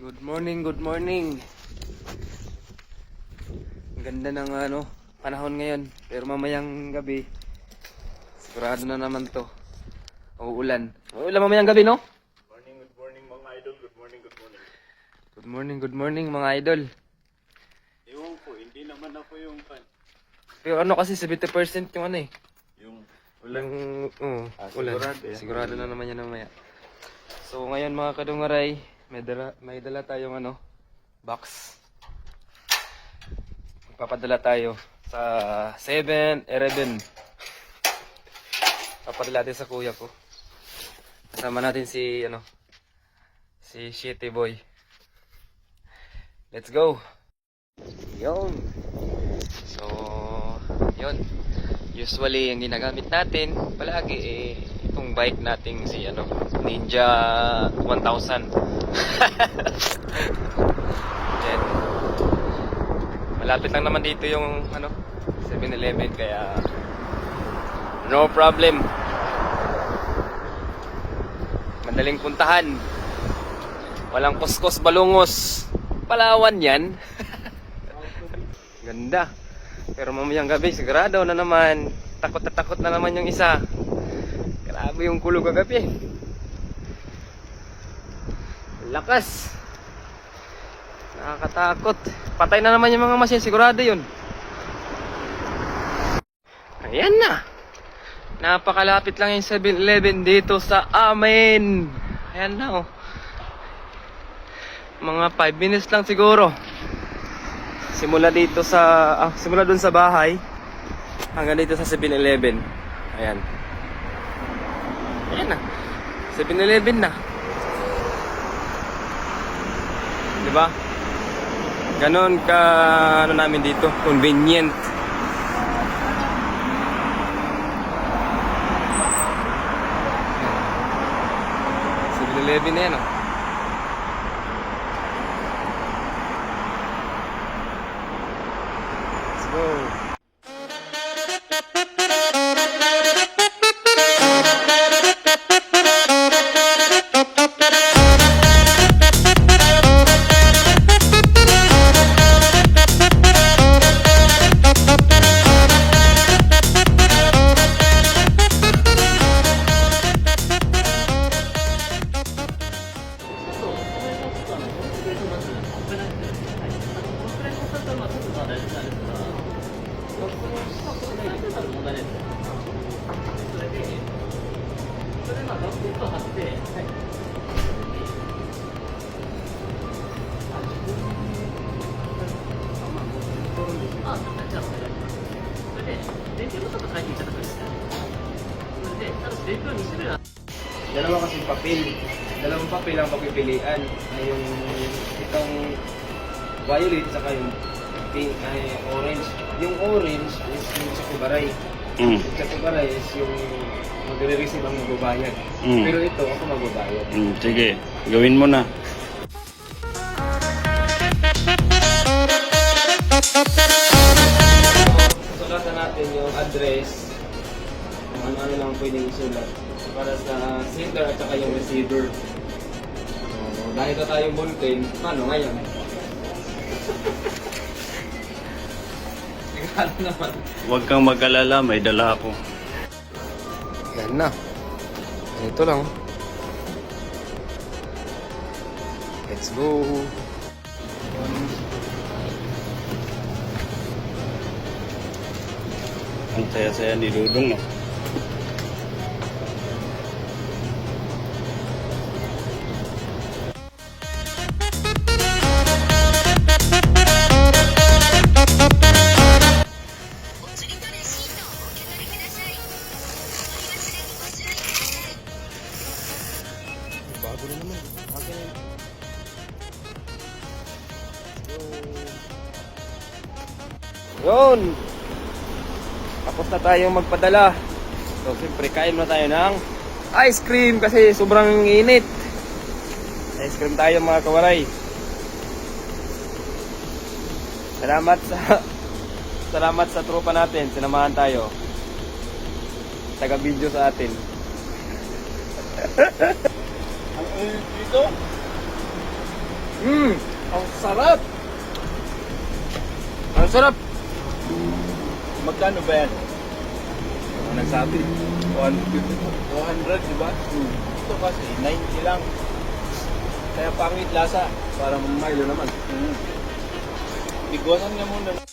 good morning. Ang ganda ng ano, panahon ngayon. Pero mamayang gabi, sigurado na naman to. Uulan. Uulan mamayang gabi, no? Morning, good morning mga idol. Good morning, good morning. Good morning, good morning mga idol. Ewan ko, hindi naman ako yung fan. Pero ano kasi 70% yung ano eh. Yung Ulang, oo, Ah, ulan. sigurado yan. Sigurado na naman yan mamaya. So ngayon mga kadungaray, may dala, may dala tayong ano, box. Magpapadala tayo sa 7-Eleven. Papadala natin sa kuya ko. Kasama natin si, ano, si Shitty Boy. Let's go! Yun! So, yun. Usually, ang ginagamit natin palagi eh, itong bike nating si ano, Ninja 1000. Yan. Malapit lang naman dito yung ano, 7-Eleven kaya no problem. Madaling puntahan. Walang kuskus balungos. Palawan yan. Ganda. Pero mamayang gabi, sigurado na naman. Takot na takot na naman yung isa. Grabe yung kulog kagabi. Lakas. Nakakatakot. Patay na naman yung mga machine, sigurado yun. Ayan na. Napakalapit lang yung 7-Eleven dito sa amin. Ayan na oh. Mga 5 minutes lang siguro. Simula dito sa ah, simula doon sa bahay hanggang dito sa 7-Eleven. Ayan. Ayan na. 7-Eleven na. 'Di ba? Ganon ka ano namin dito, convenient. Ayan. 7-Eleven na yan, oh. のくらいのちょっとな、それで。それで、まあバッ貼って、それで、と書いていただくんですね。それで、ただ2種類あ Dalawa kasing papel. Dalawang papel ang pagpipilian. Ay yung itong violet saka yung pink, ay orange. Yung orange is yung sakubaray. Mm. Yung sakubaray is yung magre-receive ang magbabayad. Mm. Pero ito, ako magbabayad. Mm, sige, gawin mo na. Sulatan natin yung address. Kung ano-ano lang pwedeng isulat. Para sa sender at saka yung receiver. So, dahil na tayong bulletin, paano ngayon? Sigurado naman. Huwag kang mag-alala, may dala ako. Yan na. Ito lang. Let's go. Ang saya-saya ni Dudong, no? Yun! Tapos na tayong magpadala. So, siyempre, kain na tayo ng ice cream kasi sobrang init. Ice cream tayo mga kawaray. Salamat sa Salamat sa tropa natin. Sinamahan tayo. Taga-video sa atin. Ang init dito? Hmm. Ang sarap! Ang sarap! Magkano ba yan? Ang nagsabi, 200, di ba? Ito kasi, 90 lang. Kaya pangit lasa, para Milo naman. Hmm. Bigwasan nga muna.